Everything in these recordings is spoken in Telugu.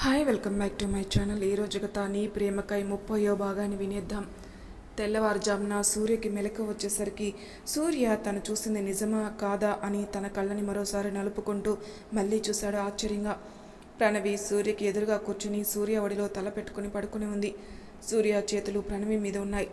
Hi welcome back to my channel. ఈరోజు గత నీ ప్రేమకై ముప్పయో భాగాన్ని వినేద్దాం. తెల్లవారుజామున సూర్యకి మెలకు వచ్చేసరికి సూర్య తను చూసింది నిజమా కాదా అని తన కళ్ళని మరోసారి నలుపుకుంటూ మళ్ళీ చూశాడు ఆశ్చర్యంగా. ప్రణవి సూర్యకి ఎదురుగా కూర్చుని సూర్య ఒడిలో తల పెట్టుకుని పడుకుని ఉంది. సూర్య చేతులు ప్రణవి మీద ఉన్నాయి.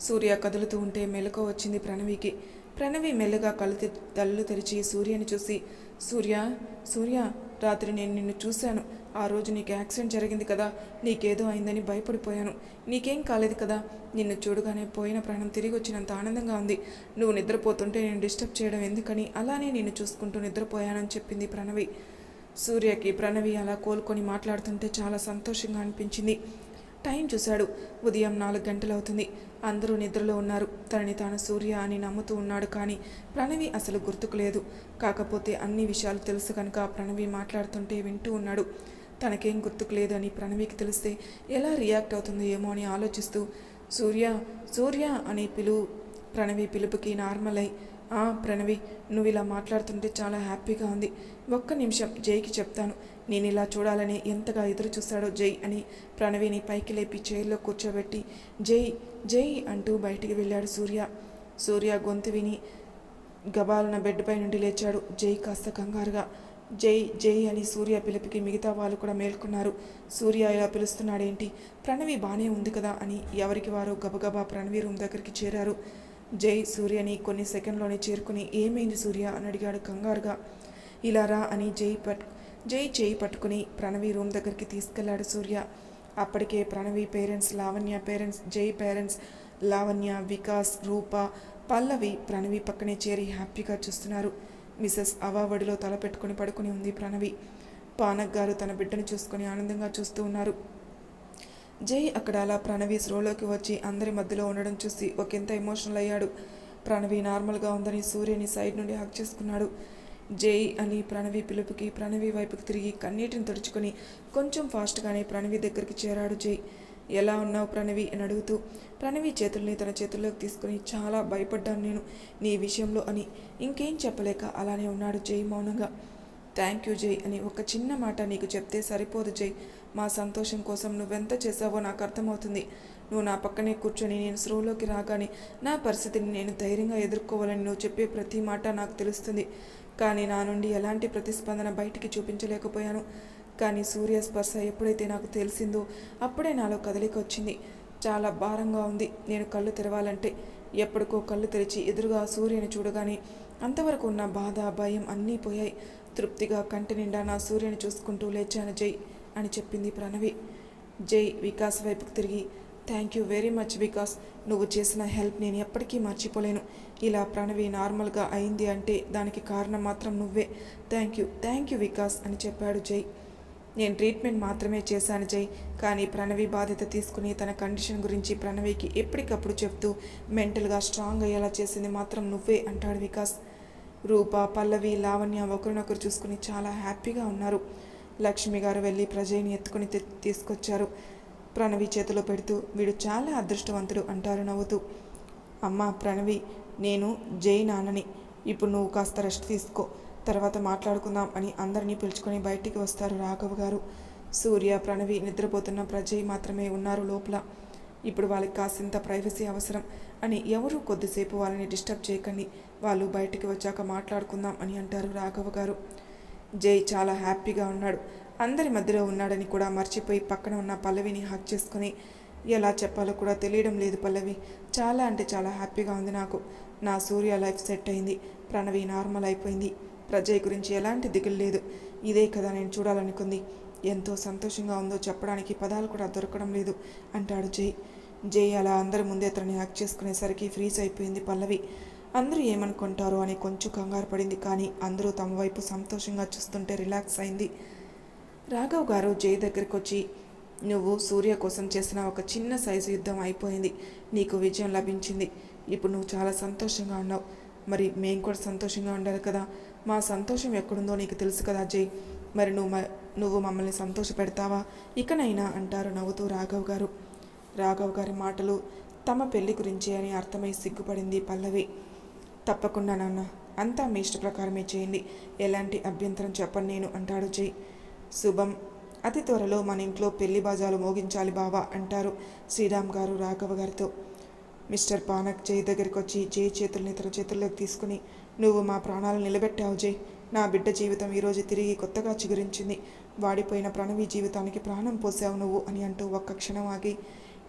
సూర్య కదులుతూ ఉంటే మెలకు వచ్చింది ప్రణవికి. ప్రణవి మెల్లగా కళ్ళు తె- తెరిచి సూర్యని చూసి సూర్య సూర్య రాత్రి నేను నిన్ను చూశాను. ఆ రోజు నీకు యాక్సిడెంట్ జరిగింది కదా నీకేదో అయిందని భయపడిపోయాను. నీకేం కాలేదు కదా నిన్ను చూడగానే పోయిన ప్రాణం తిరిగి వచ్చినంత ఆనందంగా ఉంది. నువ్వు నిద్రపోతుంటే నేను డిస్టర్బ్ చేయడం ఎందుకని అలానే నిన్ను చూసుకుంటూ నిద్రపోయానని చెప్పింది ప్రణవి. సూర్యకి ప్రణవి అలా కోలుకొని మాట్లాడుతుంటే చాలా సంతోషంగా అనిపించింది. టైం చూశాడు. ఉదయం నాలుగు గంటలు అవుతుంది. అందరూ నిద్రలో ఉన్నారు. తనని తాను సూర్య అని నమ్ముతూ ఉన్నాడు కానీ ప్రణవి అసలు గుర్తుకు లేదు. కాకపోతే అన్ని విషయాలు తెలుసు కనుక ప్రణవి మాట్లాడుతుంటే వింటూ ఉన్నాడు. తనకేం గుర్తుకు లేదు అని ప్రణవికి తెలిస్తే ఎలా రియాక్ట్ అవుతుందో ఏమో అని ఆలోచిస్తూ సూర్య సూర్య అని పిలువు ప్రణవి పిలుపుకి నార్మల్ అయి ఆ ప్రణవి నువ్వు ఇలా మాట్లాడుతుంటే చాలా హ్యాపీగా ఉంది. ఒక్క నిమిషం జైకి చెప్తాను నేను ఇలా చూడాలని ఎంతగా ఎదురు చూశాడో జై అని ప్రణవిని పైకి లేపి చైర్లో కూర్చోబెట్టి జై జై అంటూ బయటికి వెళ్ళాడు సూర్య. సూర్య గొంతు విని గబాలన బెడ్పై నుండి లేచాడు. జై కాస్త కంగారుగా జై జై అని సూర్య పిలుపుకి మిగతా వాళ్ళు కూడా మేల్కొన్నారు. సూర్య ఇలా పిలుస్తున్నాడేంటి? ప్రణవి బాగానే ఉంది కదా అని ఎవరికి వారు గబగబా ప్రణవి రూమ్ దగ్గరికి చేరారు. జై సూర్యని కొన్ని సెకండ్లోనే చేరుకుని ఏమైంది సూర్య అని అడిగాడు కంగారుగా. ఇలా రా అని జై పట్ జై చేయి పట్టుకుని ప్రణవి రూమ్ దగ్గరికి తీసుకెళ్ళాడు సూర్య. అప్పటికే Pranavi parents Lavanya parents Jai parents Lavanya Vikas Rupa Pallavi Pranavi పక్కనే చేరి హ్యాపీగా చూస్తున్నారు. మిసెస్ అవావడిలో తల పెట్టుకుని పడుకుని ఉంది ప్రణవి. పానక్ గారు తన బిడ్డను చూసుకొని ఆనందంగా చూస్తూ ఉన్నారు. జై అక్కడ అలా ప్రణవి స్రోలోకి వచ్చి అందరి మధ్యలో ఉండడం చూసి ఒకంత ఎమోషనల్ అయ్యాడు. ప్రణవి నార్మల్గా ఉందని సూర్యని సైడ్ నుండి హక్ చేసుకున్నాడు. జై అని ప్రణవి పిలుపుకి ప్రణవి వైపుకి తిరిగి కన్నీటిని తుడుచుకొని కొంచెం ఫాస్ట్గానే ప్రణవి దగ్గరికి చేరాడు జై. ఎలా ఉన్నావు ప్రణవి అని అడుగుతూ ప్రణవి చేతుల్ని తన చేతుల్లోకి తీసుకుని చాలా భయపడ్డాను నేను నీ విషయంలో అని. ఇంకేం చెప్పలేక అలానే ఉన్నాడు జై మౌనంగా. థ్యాంక్ యూ జై అని ఒక చిన్న మాట నీకు చెప్తే సరిపోదు జై. మా సంతోషం కోసం నువ్వెంత చేసావో నాకు అర్థమవుతుంది. నువ్వు నా పక్కనే కూర్చొని నేను స్రోలోకి రాగానే నా పరిస్థితిని నేను ధైర్యంగా ఎదుర్కోవాలని నువ్వు చెప్పే ప్రతి మాట నాకు తెలుస్తుంది. కానీ నా నుండి ఎలాంటి ప్రతిస్పందన బయటికి చూపించలేకపోయాను. కానీ సూర్య స్పర్శ ఎప్పుడైతే నాకు తెలిసిందో అప్పుడే నాలో కదలిక వచ్చింది. చాలా భారంగా ఉంది. నేను కళ్ళు తెరవాలంటే ఎప్పటికో కళ్ళు తెరిచి ఎదురుగా సూర్యుని చూడగానే అంతవరకు ఉన్న బాధ భయం అన్నీ పోయాయి. తృప్తిగా కంటి నిండా నా సూర్యుని చూసుకుంటూ లేచాను జై అని చెప్పింది ప్రణవి. జై వికాస్ వైపుకు తిరిగి thank you very much Vikas. నువ్వు చేసిన హెల్ప్ నేను ఎప్పటికీ మర్చిపోలేను. ఇలా ప్రణవి నార్మల్గా అయింది అంటే దానికి కారణం మాత్రం నువ్వే. Thank you thank you Vikas అని చెప్పాడు జై. నేను ట్రీట్మెంట్ మాత్రమే చేశాను జై. కానీ ప్రణవి బాధ్యత తీసుకుని తన కండిషన్ గురించి ప్రణవికి ఎప్పటికప్పుడు చెప్తూ మెంటల్గా స్ట్రాంగ్ అయ్యేలా చేసింది మాత్రం నువ్వే అంటాడు వికాస్. రూప పల్లవి లావణ్య ఒకరినొకరు చూసుకుని చాలా హ్యాపీగా ఉన్నారు. లక్ష్మి గారు వెళ్ళి ప్రజయ్ని ఎత్తుకుని తీసుకొచ్చారు. ప్రణవి చేతిలో పెడుతూ వీడు చాలా అదృష్టవంతుడు అంటారు నవ్వుతూ. అమ్మ ప్రణవి నేను జై నాన్నని. ఇప్పుడు నువ్వు కాస్త రెస్ట్ తీసుకో. తర్వాత మాట్లాడుకుందాం అని అందరినీ పిలుచుకొని బయటికి వస్తారు రాఘవ్ గారు. సూర్య ప్రణవి నిద్రపోతున్న ప్రజయ్ మాత్రమే ఉన్నారు లోపల. ఇప్పుడు వాళ్ళకి కాసింత ప్రైవసీ అవసరం అని ఎవరూ కొద్దిసేపు వాళ్ళని డిస్టర్బ్ చేయకండి. వాళ్ళు బయటికి వచ్చాక మాట్లాడుకుందాం అని అంటారు రాఘవ గారు. జై చాలా హ్యాపీగా ఉన్నాడు. అందరి మధ్యలో ఉన్నాడని కూడా మర్చిపోయి పక్కన ఉన్న పల్లవిని హక్ చేసుకుని ఎలా చెప్పాలో కూడా తెలియడం లేదు పల్లవి. చాలా అంటే చాలా హ్యాపీగా ఉంది నాకు. నా సూర్య లైఫ్ సెట్ అయింది. ప్రణవి నార్మల్ అయిపోయింది. ప్రజయ్ గురించి ఎలాంటి దిగులు లేదు. ఇదే కదా నేను చూడాలనుకుంది. ఎంతో సంతోషంగా ఉందో చెప్పడానికి పదాలు కూడా దొరకడం లేదు అంటాడు జై. జై అలా అందరి ముందే తనని హ్యాక్ చేసుకునేసరికి ఫ్రీజ్ అయిపోయింది పల్లవి. అందరూ ఏమనుకుంటారో అని కొంచెం కంగారు పడింది కానీ అందరూ తమ వైపు సంతోషంగా చూస్తుంటే రిలాక్స్ అయింది. రాఘవ్ గారు జై దగ్గరికి వచ్చి నువ్వు సూర్య కోసం చేసిన ఒక చిన్న సైజు యుద్ధం అయిపోయింది. నీకు విజయం లభించింది. ఇప్పుడు నువ్వు చాలా సంతోషంగా ఉన్నావు. మరి మేము కూడా సంతోషంగా ఉండాలి కదా. మా సంతోషం ఎక్కడుందో నీకు తెలుసు కదా జై మరి నువ్వు మ- నువ్వు మమ్మల్ని సంతోష పెడతావా? ఇకనైనా అంటారు నవ్వుతూ రాఘవ్ గారు. రాఘవ్ గారి మాటలు తమ పెళ్ళి గురించి అని అర్థమై సిగ్గుపడింది పల్లవి. తప్పకుండా నాన్న అంతా మీ ఇష్ట ప్రకారమే చేయండి. ఎలాంటి అభ్యంతరం చెప్పను నేను అంటాడు జై శుభం అతి త్వరలో మన ఇంట్లో పెళ్ళి బాజాలు మోగించాలి బావా అంటారు శ్రీరామ్ గారు రాఘవ గారితో. మిస్టర్ పానక్ జై దగ్గరికి వచ్చి జై చేతుల్ని తన చేతుల్లోకి తీసుకుని నువ్వు మా ప్రాణాలు నిలబెట్టావు జై. నా బిడ్డ జీవితం ఈరోజు తిరిగి కొత్తగా చిగురించింది. వాడిపోయిన ప్రణవి జీవితానికి ప్రాణం పోసావు నువ్వు అని అంటూ ఒక్క క్షణం ఆగి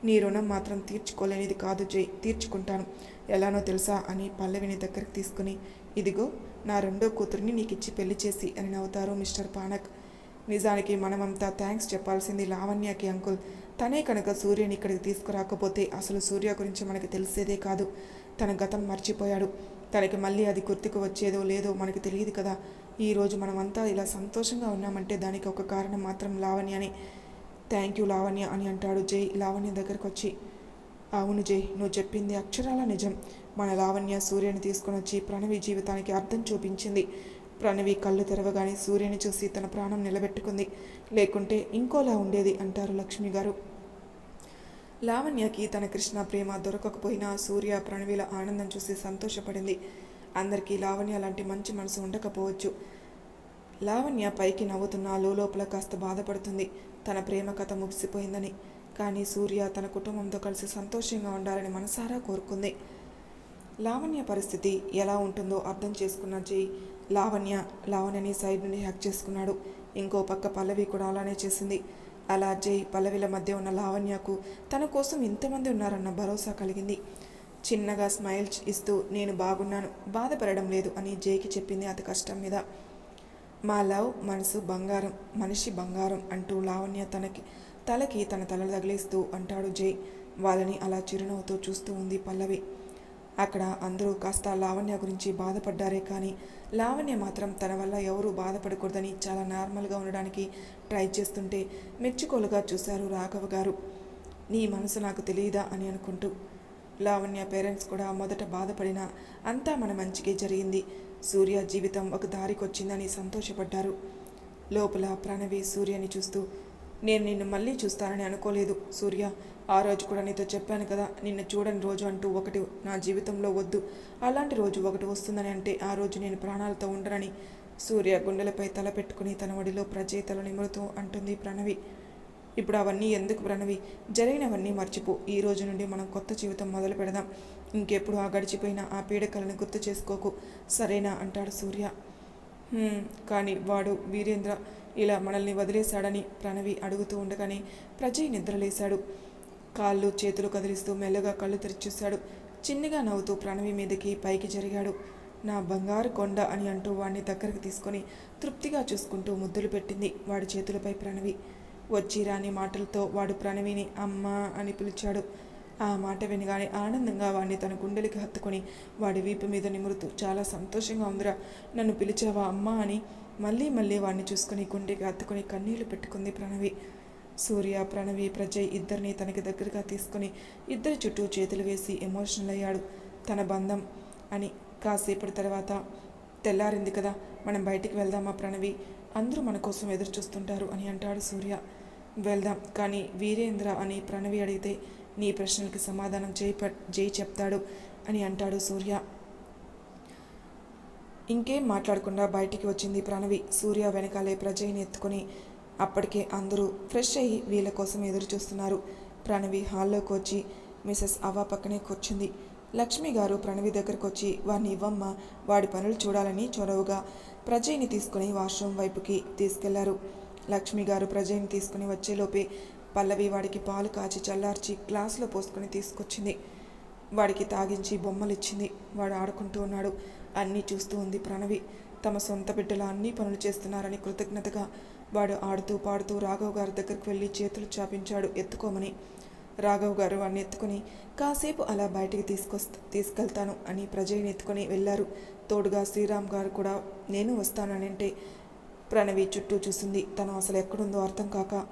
నీ రుణం మాత్రం తీర్చుకోలేనిది కాదు జై. తీర్చుకుంటాను. ఎలానో తెలుసా అని పల్లవిని దగ్గరికి తీసుకుని ఇదిగో నా రెండో కూతురిని నీకు ఇచ్చి పెళ్ళి చేసి అని నవ్వుతారు మిస్టర్ పానక్. నిజానికి మనమంతా థ్యాంక్స్ చెప్పాల్సింది లావణ్యకి అంకుల్. తనే కనుక సూర్యుని ఇక్కడికి తీసుకురాకపోతే అసలు సూర్య గురించి మనకి తెలిసేదే కాదు. తన గతం మర్చిపోయాడు. తనకి మళ్ళీ అది గుర్తుకు వచ్చేదో లేదో మనకి తెలియదు కదా. ఈరోజు మనమంతా ఇలా సంతోషంగా ఉన్నామంటే దానికి ఒక కారణం మాత్రం లావణ్య అని. థ్యాంక్ యూ లావణ్య అని అంటాడు జై లావణ్య దగ్గరకు వచ్చి అవును జై నువ్వు చెప్పింది అక్షరాల నిజం. మన లావణ్య సూర్యని తీసుకొని వచ్చి ప్రణవి జీవితానికి అర్థం చూపించింది. ప్రణవి కళ్ళు తెరవగానే సూర్యని చూసి తన ప్రాణం నిలబెట్టుకుంది. లేకుంటే ఇంకోలా ఉండేది అంటారు లక్ష్మి గారు. లావణ్యకి తన కృష్ణ ప్రేమ దొరకకపోయినా సూర్య ప్రణవిల ఆనందం చూసి సంతోషపడింది. అందరికీ లావణ్య లాంటి మంచి మనసు ఉండకపోవచ్చు. లావణ్య పైకి నవ్వుతున్న లోపల కాస్త బాధపడుతుంది. తన ప్రేమ కథ ముగిసిపోయిందని. కానీ సూర్య తన కుటుంబంతో కలిసి సంతోషంగా ఉండాలని మనసారా కోరుకుంది. లావణ్య పరిస్థితి ఎలా ఉంటుందో అర్థం చేసుకున్న జై లావణ్య లావణ్యని సైడ్ నుండి హ్యాక్ చేసుకున్నాడు. ఇంకో పక్క పల్లవి కూడా అలానే చేసింది. అలా జై పల్లవిల మధ్య ఉన్న లావణ్యకు తన కోసం ఇంతమంది ఉన్నారన్న భరోసా కలిగింది. చిన్నగా స్మైల్ ఇస్తూ నేను బాగున్నాను బాధపడడం లేదు అని జైకి చెప్పింది అతి కష్టం మీద. మా లవ్ మనసు బంగారం మనిషి బంగారం అంటూ లావణ్య తనకి తలకి తన తల తగిలిస్తూ అంటాడు జై. వాళ్ళని అలా చిరునవ్వుతో చూస్తూ ఉంది పల్లవి. అక్కడ అందరూ కాస్త లావణ్య గురించి బాధపడ్డారే కానీ లావణ్య మాత్రం తన వల్ల ఎవరూ బాధపడకూడదని చాలా నార్మల్గా ఉండడానికి ట్రై చేస్తుంటే మెచ్చుకోలుగా చూశారు రాఘవ గారు. నీ మనసు నాకు తెలియదా అని అనుకుంటూ. లావణ్య పేరెంట్స్ కూడా మొదట బాధపడినా అంతా మన మంచికే జరిగింది. సూర్య జీవితం ఒక దారికొచ్చిందని సంతోషపడ్డారు. లోపల ప్రణవి సూర్యని చూస్తూ నేను నిన్ను మళ్ళీ చూస్తానని అనుకోలేదు సూర్య. ఆ రోజు కూడా నీతో చెప్పాను కదా నిన్ను చూడని రోజు అంటూ ఒకటి నా జీవితంలో వద్దు. అలాంటి రోజు ఒకటి వస్తుందని అంటే ఆ రోజు నేను ప్రాణాలతో ఉండనని సూర్య గుండెలపై తల పెట్టుకుని తన ఒడిలో ప్రజేతలు నిమురుతూ అంటుంది ప్రణవి. ఇప్పుడు అవన్నీ ఎందుకు ప్రణవి? జరిగినవన్నీ మర్చిపో. ఈ రోజు నుండి మనం కొత్త జీవితం మొదలు పెడదాం. ఇంకెప్పుడు ఆ గడిచిపోయిన ఆ పీడకలను గుర్తు చేసుకోకు. సరేనా? అంటాడు సూర్య. కానీ వాడు వీరేంద్ర ఇలా మనల్ని వదిలేశాడని ప్రణవి అడుగుతూ ఉండగానే ప్రజయ్ నిద్రలేశాడు. కాళ్ళు చేతులు కదిలిస్తూ మెల్లగా కళ్ళు తెరిచూశాడు. చిన్నగా నవ్వుతూ ప్రణవి మీదకి పైకి జరిగాడు. నా బంగారు కొండ అని అంటూ వాడిని దగ్గరికి తీసుకొని తృప్తిగా చూసుకుంటూ ముద్దులు పెట్టింది వాడి చేతులపై ప్రణవి. వచ్చి రాని మాటలతో వాడు ప్రణవిని అమ్మా అని పిలిచాడు. ఆ మాట వినగానే ఆనందంగా వాడిని తన గుండెలకి హత్తుకొని వాడి వీపు మీద నిమురుతూ చాలా సంతోషంగా ఉందిరా నన్ను పిలిచావా అమ్మా అని మళ్ళీ మళ్ళీ వాడిని చూసుకుని గుండెకి హత్తుకొని కన్నీళ్ళు పెట్టుకుంది ప్రణవి. సూర్య ప్రణవి ప్రజయ్ ఇద్దరిని తనకి దగ్గరగా తీసుకొని ఇద్దరి చుట్టూ చేతులు వేసి ఎమోషనల్ అయ్యాడు. తన బంధం అని కాసేపటి తర్వాత తెల్లారింది కదా మనం బయటికి వెళ్దామా ప్రణవి? అందరూ మన కోసం ఎదురు చూస్తుంటారు అని అంటాడు సూర్య. వెళ్దాం కానీ వీరేంద్ర అని ప్రణవి అడిగితే నీ ప్రశ్నలకి సమాధానం జై జై చెప్తాడు అని అంటాడు సూర్య. ఇంకేం మాట్లాడకుండా బయటికి వచ్చింది ప్రణవి. సూర్య వెనకాలే ప్రజయ్ని ఎత్తుకొని అప్పటికే అందరూ ఫ్రెష్ అయ్యి వీళ్ళ కోసం ఎదురు చూస్తున్నారు ప్రణవి హాల్లోకి వచ్చి మిసెస్ అవ్వ పక్కనే కూర్చుంది. లక్ష్మి గారు ప్రణవి దగ్గరకు వచ్చి వాడిని ఇవ్వమ్మ వాడి పనులు చూడాలని చొరవుగా ప్రజయ్ని తీసుకుని వాష్రూమ్ వైపుకి తీసుకెళ్ళారు. లక్ష్మి గారు ప్రజయ్ని తీసుకుని వచ్చేలోపే పల్లవి వాడికి పాలు కాచి చల్లార్చి గ్లాసులో పోసుకొని తీసుకొచ్చింది. వాడికి తాగించి బొమ్మలు ఇచ్చింది వాడు ఆడుకుంటూ ఉన్నాడు. అన్నీ చూస్తూ ఉంది ప్రణవి. తమ సొంత బిడ్డల అన్ని పనులు చేస్తున్నారని కృతజ్ఞతగా వాడు ఆడుతూ పాడుతూ రాఘవ్ గారి దగ్గరికి వెళ్ళి చేతులు చాపించాడు. ఎత్తుకోమని. రాఘవ్ గారు వాడిని ఎత్తుకొని కాసేపు అలా బయటికి తీసుకొస్తా తీసుకెళ్తాను అని ప్రజయ్ని ఎత్తుకొని వెళ్ళారు. తోడుగా శ్రీరామ్ గారు కూడా నేను వస్తానని అంటే ప్రణవి చుట్టూ చూసింది. తను అసలు ఎక్కడుందో అర్థం కాక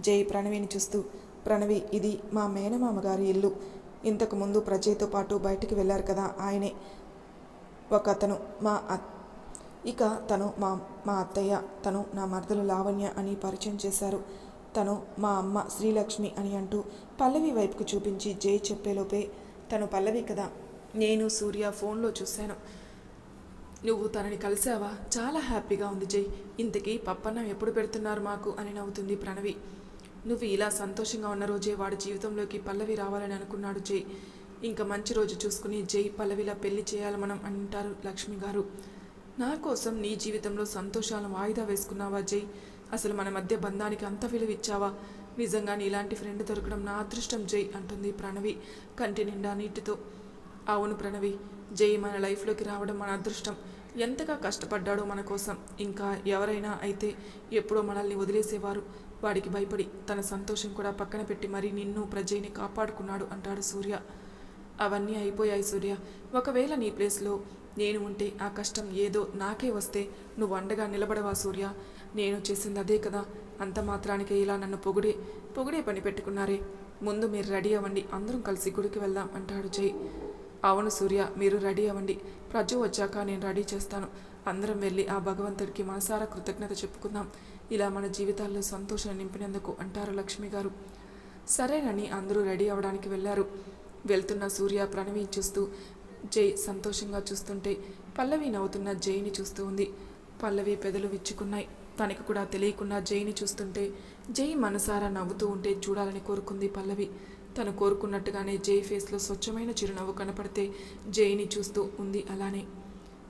జై ప్రణవిని చూస్తూ ప్రణవి ఇది మా మేనమామ గారి ఇల్లు. ఇంతకుముందు ప్రజయ్తో పాటు బయటికి వెళ్ళారు కదా ఆయనే. ఒక అతను మా ఇక తను మా మా అత్తయ్య తను నా మరదలు లావణ్య అని పరిచయం చేశారు. తను మా అమ్మ శ్రీలక్ష్మి అని అంటూ పల్లవి వైపుకు చూపించి జై చెప్పేలోపే తను పల్లవి కదా నేను సూర్య ఫోన్లో చూశాను. నువ్వు తనని కలిసావా? చాలా హ్యాపీగా ఉంది జై. ఇంతకీ పప్పన్నం ఎప్పుడు పెడుతున్నారు మాకు అని నవ్వుతుంది ప్రణవి. నువ్వు ఇలా సంతోషంగా ఉన్న రోజే వాడి జీవితంలోకి పల్లవి రావాలని అనుకున్నాడు జై. ఇంకా మంచి రోజు చూసుకుని జై పల్లవిలా పెళ్ళి చేయాలి మనం అంటారు లక్ష్మి గారు. నా కోసం నీ జీవితంలో సంతోషాలను వాయిదా వేసుకున్నావా జై? అసలు మన మధ్య బంధానికి అంత విలువ ఇచ్చావా నిజంగా నీలాంటి ఫ్రెండ్ దొరకడం నా అదృష్టం జై అంటుంది ప్రణవి కంటి నిండా నీటితో. అవును ప్రణవి జై మన లైఫ్లోకి రావడం మన అదృష్టం. ఎంతగా కష్టపడ్డాడో మన కోసం. ఇంకా ఎవరైనా అయితే ఎప్పుడో మనల్ని వదిలేసేవారు. వాడికి భయపడి తన సంతోషం కూడా పక్కన పెట్టి మరీ నిన్ను ప్రజయ్ని కాపాడుకున్నాడు అంటాడు సూర్య. అవన్నీ అయిపోయాయి సూర్య. ఒకవేళ నీ ప్లేస్లో నేను ఉంటే ఆ కష్టం ఏదో నాకే వస్తే నువ్వు అండగా నిలబడవా సూర్య? నేను చేసింది అదే కదా. అంత మాత్రానికే ఇలా నన్ను పొగిడే పొగిడే పని పెట్టుకున్నారే. ముందు మీరు రెడీ అవ్వండి. అందరం కలిసి గుడికి వెళ్దాం అంటాడు జై. అవును సూర్య మీరు రెడీ అవ్వండి. ప్రజు వచ్చాక నేను రెడీ చేస్తాను. అందరం వెళ్ళి ఆ భగవంతుడికి మనసారా కృతజ్ఞత చెప్పుకుందాం. ఇలా మన జీవితాల్లో సంతోషం నింపినందుకు అంటారు లక్ష్మి గారు. సరేనని అందరూ రెడీ అవ్వడానికి వెళ్ళారు. వెళ్తున్న సూర్య ప్రణవి చూస్తూ జై సంతోషంగా చూస్తుంటే పల్లవి నవ్వుతున్న జైని చూస్తూ ఉంది. పల్లవి పెదలు విచ్చుకున్నాయి. తనకు కూడా తెలియకుండా జైని చూస్తుంటే జై మనసారా నవ్వుతూ ఉంటే చూడాలని కోరుకుంది పల్లవి. తను కోరుకున్నట్టుగానే జై ఫేస్లో స్వచ్ఛమైన చిరునవ్వు కనపడితే జైని చూస్తూ ఉంది అలానే.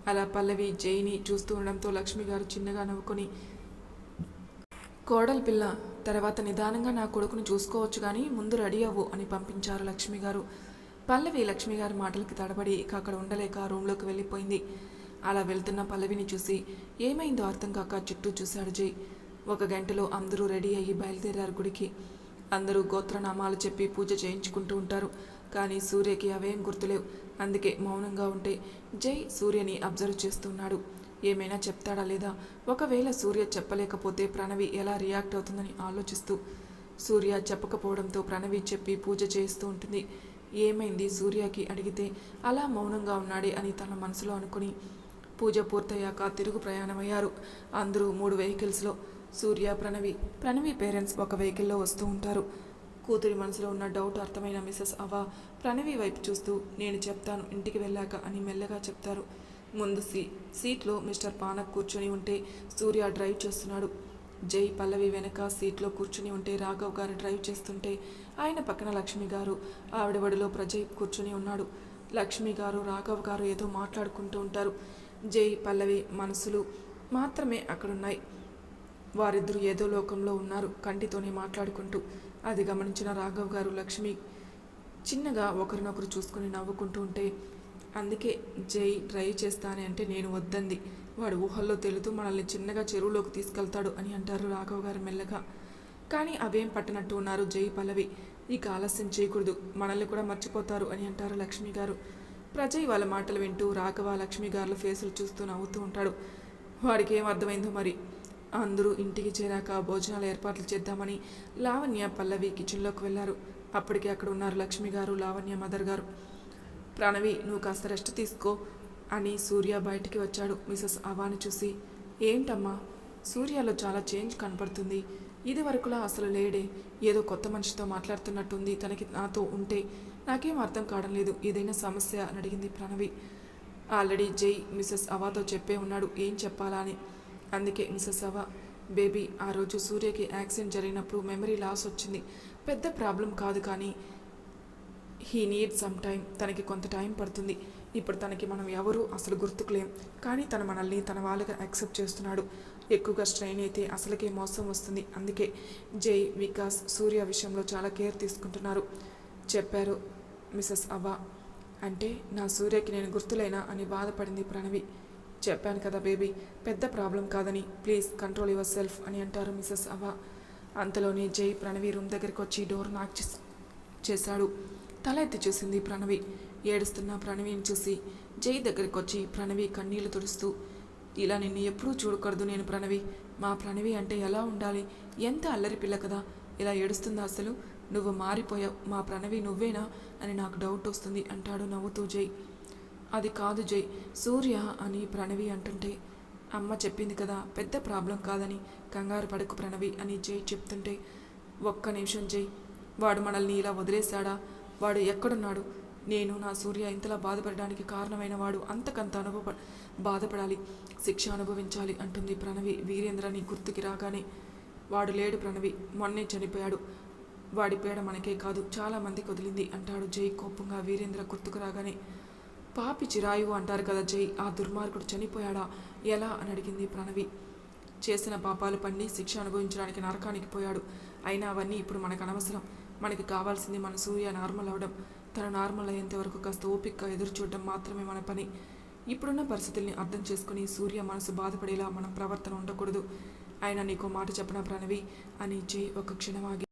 అలా పల్లవి జైని చూస్తూ ఉండడంతో లక్ష్మి గారు చిన్నగా నవ్వుకొని కోడలి పిల్ల తర్వాత నిదానంగా నా కొడుకును చూసుకోవచ్చు కానీ ముందు రెడీ అవ్వు అని పంపించారు లక్ష్మి గారు పల్లవి లక్ష్మి గారి మాటలకి తడబడి ఇక అక్కడ ఉండలేక రూమ్లోకి వెళ్ళిపోయింది. అలా వెళ్తున్న పల్లవిని చూసి ఏమైందో అర్థం కాక చుట్టూ చూశాడు జై. ఒక గంటలో అందరూ రెడీ అయ్యి బయలుదేరారు గుడికి. అందరూ గోత్రనామాలు చెప్పి పూజ చేయించుకుంటూ ఉంటారు. కానీ సూర్యకి అవేం గుర్తులేవు. అందుకే మౌనంగా ఉంటే జై సూర్యని అబ్జర్వ్ చేస్తున్నాడు. ఏమైనా చెప్తాడా లేదా? ఒకవేళ సూర్య చెప్పలేకపోతే ప్రణవి ఎలా రియాక్ట్ అవుతుందని ఆలోచిస్తూ సూర్య చెప్పకపోవడంతో ప్రణవి చెప్పి పూజ చేస్తూ ఉంటుంది. ఏమైంది సూర్యకి అడిగితే అలా మౌనంగా ఉన్నాడే అని తన మనసులో అనుకుని పూజ పూర్తయ్యాక తిరుగు ప్రయాణమయ్యారు అందరూ మూడు వెహికల్స్లో. సూర్య ప్రణవి ప్రణవి పేరెంట్స్ ఒక వెహికల్లో వస్తూ ఉంటారు. కూతురి మనసులో ఉన్న డౌట్ అర్థమైన మిస్సెస్ అవా ప్రణవి వైపు చూస్తూ నేను చెప్తాను ఇంటికి వెళ్ళాక అని మెల్లగా చెప్తారు. ముందు సీ సీట్లో మిస్టర్ పానక్ కూర్చొని ఉంటే సూర్య డ్రైవ్ చేస్తున్నాడు. జై పల్లవి వెనక సీట్లో కూర్చుని ఉంటే రాఘవ్ గారు డ్రైవ్ చేస్తుంటే ఆయన పక్కన లక్ష్మి గారు. ఆవిడ వడిలో ప్రజయ్ కూర్చుని ఉన్నాడు. లక్ష్మి గారు రాఘవ్ గారు ఏదో మాట్లాడుకుంటూ ఉంటారు. జై పల్లవి మనసులు మాత్రమే అక్కడున్నాయి. వారిద్దరూ ఏదో లోకంలో ఉన్నారు కంటితోనే మాట్లాడుకుంటూ. అది గమనించిన రాఘవ్ గారు లక్ష్మి చిన్నగా ఒకరినొకరు చూసుకుని నవ్వుకుంటూ ఉంటే అందుకే జై డ్రైవ్ చేస్తానే అంటే నేను వద్దంది. వాడు ఊహల్లో తెలుతూ మనల్ని చిన్నగా చెరువులోకి తీసుకెళ్తాడు అని అంటారు రాఘవ్ గారు మెల్లగా. కానీ అవేం పట్టనట్టు ఉన్నారు జై పల్లవి. ఇక ఆలస్యం చేయకూడదు. మనల్ని కూడా మర్చిపోతారు అని అంటారు లక్ష్మి గారు. ప్రజయ్ వాళ్ళ మాటలు వింటూ రాఘవ లక్ష్మి గారుల ఫేసులు చూస్తూ నవ్వుతూ ఉంటాడు. వాడికి ఏం అర్థమైందో మరి? అందరూ ఇంటికి చేరాక భోజనాల ఏర్పాట్లు చేద్దామని లావణ్య పల్లవి కిచెన్లోకి వెళ్ళారు అప్పటికే అక్కడ ఉన్నారు లక్ష్మి గారు లావణ్య మదర్ గారు. ప్రణవి నువ్వు కాస్త రెస్ట్ తీసుకో. అని సూర్య బయటికి వచ్చాడు. మిసెస్ అవాని చూసి ఏంటమ్మా? సూర్యలో చాలా చేంజ్ కనపడుతుంది. ఇది వరకులా అసలు లేడే. ఏదో కొత్త మనిషితో మాట్లాడుతున్నట్టుంది. తనకి నాతో ఉంటే నాకేం అర్థం కావడం లేదు. ఏదైనా సమస్య అని అడిగింది ప్రణవి. ఆల్రెడీ జై మిసెస్ అవాతో చెప్పే ఉన్నాడు. ఏం చెప్పాలా అని. అందుకే మిసెస్ అవా బేబీ ఆ రోజు సూర్యకి యాక్సిడెంట్ జరిగినప్పుడు మెమరీ లాస్ వచ్చింది. పెద్ద ప్రాబ్లం కాదు కానీ హీ నీడ్ సమ్ టైం తనకి కొంత టైం పడుతుంది. ఇప్పుడు తనకి మనం ఎవరు అసలు గుర్తుకులేం. కానీ తను మనల్ని తన వాళ్ళగా యాక్సెప్ట్ చేస్తున్నాడు. ఎక్కువగా స్ట్రెయిన్ అయితే అసలుకే మోసం వస్తుంది. అందుకే జై వికాస్ సూర్య విషయంలో చాలా కేర్ తీసుకుంటున్నారు. చెప్పారు మిసెస్ అవ్వ. అంటే నా సూర్యకి నేను గుర్తులేనా అని బాధపడింది ప్రణవి. చెప్పాను కదా బేబీ పెద్ద ప్రాబ్లం కాదని. ప్లీజ్ కంట్రోల్ యువర్ సెల్ఫ్ అని అంటారు మిసెస్ అవ్వ. అంతలోనే జై ప్రణవి రూమ్ దగ్గరికి వచ్చి డోర్ నాక్ చేశాడు. తల ఎత్తి చూసింది ప్రణవి. ఏడుస్తున్న ప్రణవిని చూసి జై దగ్గరికి వచ్చి ప్రణవి కన్నీళ్ళు తుడుస్తూ ఇలా నిన్ను ఎప్పుడూ చూడకూడదు నేను ప్రణవి. మా ప్రణవి అంటే ఎలా ఉండాలి? ఎంత అల్లరి పిల్ల కదా. ఇలా ఏడుస్తుందా అసలు? నువ్వు మారిపోయావు. మా ప్రణవి నువ్వేనా అని నాకు డౌట్ వస్తుంది అంటాడు నవ్వుతూ జై. అది కాదు జై. సూర్య అని ప్రణవి అంటుంటే అమ్మ చెప్పింది కదా పెద్ద ప్రాబ్లం కాదని. కంగారు పడకు ప్రణవి అని జై చెప్తుంటే ఒక్క నిమిషం జై. వాడు మనల్ని ఇలా వదిలేశాడా? వాడు ఎక్కడున్నాడు? నేను నా సూర్య ఇంతలా బాధపడడానికి కారణమైన వాడు అంతకంత అనుభవ బాధపడాలి శిక్ష అనుభవించాలి అంటుంది ప్రణవి. వీరేంద్రని గుర్తుకి రాగానే వాడు లేడు ప్రణవి మొన్నే చనిపోయాడు. వాడి పేడ మనకే కాదు చాలా మందికి వదిలింది అంటాడు జై కోపంగా వీరేంద్ర గుర్తుకు రాగానే. పాపి చిరాయు అంటారు కదా జై ఆ దుర్మార్గుడు చనిపోయాడా? ఎలా అని అడిగింది ప్రణవి. చేసిన పాపాలు పన్ని శిక్ష అనుభవించడానికి నరకానికి పోయాడు. అయినా అవన్నీ ఇప్పుడు మనకు అనవసరం. మనకి కావాల్సింది మన సూర్య నార్మల్ అవడం. తన నార్మల్ అయ్యేంత వరకు కాస్త ఓపికగా ఎదురు చూడడం మాత్రమే మన పని. ఇప్పుడున్న పరిస్థితుల్ని అర్థం చేసుకుని సూర్య మనసు బాధపడేలా మనం ప్రవర్తన ఉండకూడదు. ఆయన నీకు మాట చెప్పనా ప్రణవి? అని జై ఒక క్షణం ఆగి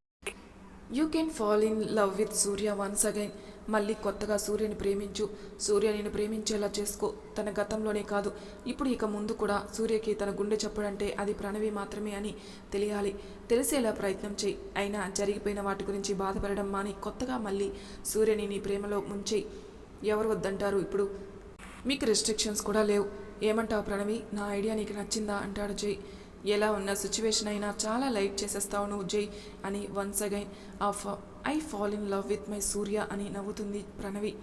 you can fall in love with Surya once again మళ్ళీ కొత్తగా సూర్యని ప్రేమించు. సూర్య నేను ప్రేమించేలా చేసుకో. తన గతంలోనే కాదు. ఇప్పుడు ఇక ముందు కూడా సూర్యకి తన గుండె చప్పుడంటే అది ప్రణవి మాత్రమే అని తెలియాలి. తెలిసేలా ప్రయత్నం చేయి. అయినా జరిగిపోయిన వాటి గురించి బాధపడడం మాని కొత్తగా మళ్ళీ సూర్యని నీ ప్రేమలో ముంచేయి. ఎవరు వద్దంటారు ఇప్పుడు? మీకు రెస్ట్రిక్షన్స్ కూడా లేవు. ఏమంటావు ప్రణవి? నా ఐడియా నీకు నచ్చిందా? అంటాడు జై. ఎలా ఉన్న సిచ్యువేషన్ అయినా చాలా లైట్ చేసేస్తావు నువ్వు జై అని వన్స్ అగైన్ ఆ I fall in love with my Surya అని నవ్వుతుంది ప్రణవి.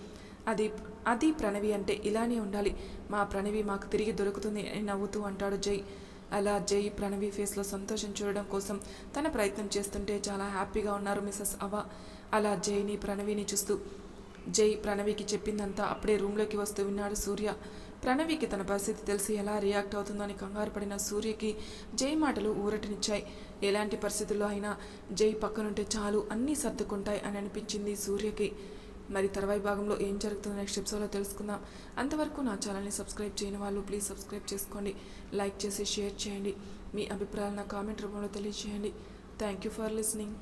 అది అది ప్రణవి అంటే ఇలానే ఉండాలి. మా ప్రణవి మాకు తిరిగి దొరుకుతుంది అని నవ్వుతూ అంటాడు జై. అలా జై ప్రణవి ఫేస్లో సంతోషం చూడడం కోసం తన ప్రయత్నం చేస్తుంటే చాలా హ్యాపీగా ఉన్నారు మిసెస్ అవ అలా జైని ప్రణవిని చూస్తూ జై ప్రణవికి చెప్పిందంతా అప్పుడే రూమ్లోకి వస్తూ విన్నాడు సూర్య. ప్రణవికి తన పరిస్థితి తెలిసి ఎలా రియాక్ట్ అవుతుందని కంగారు పడిన సూర్యకి జై మాటలు ఊరటనిచ్చాయి. ఎలాంటి పరిస్థితుల్లో అయినా జై పక్కనుంటే చాలు అన్నీ సర్దుకుంటాయి అని అనిపించింది సూర్యకి. మరి తర్వాయి భాగంలో ఏం జరుగుతుందో నెక్స్ట్ ఎపిసోడ్లో తెలుసుకుందాం. అంతవరకు నా ఛానల్ని సబ్స్క్రైబ్ చేయని వాళ్ళు ప్లీజ్ సబ్స్క్రైబ్ చేసుకోండి. లైక్ చేసి షేర్ చేయండి. మీ అభిప్రాయాలను నా కామెంట్ రూపంలో తెలియజేయండి. Thank you for listening.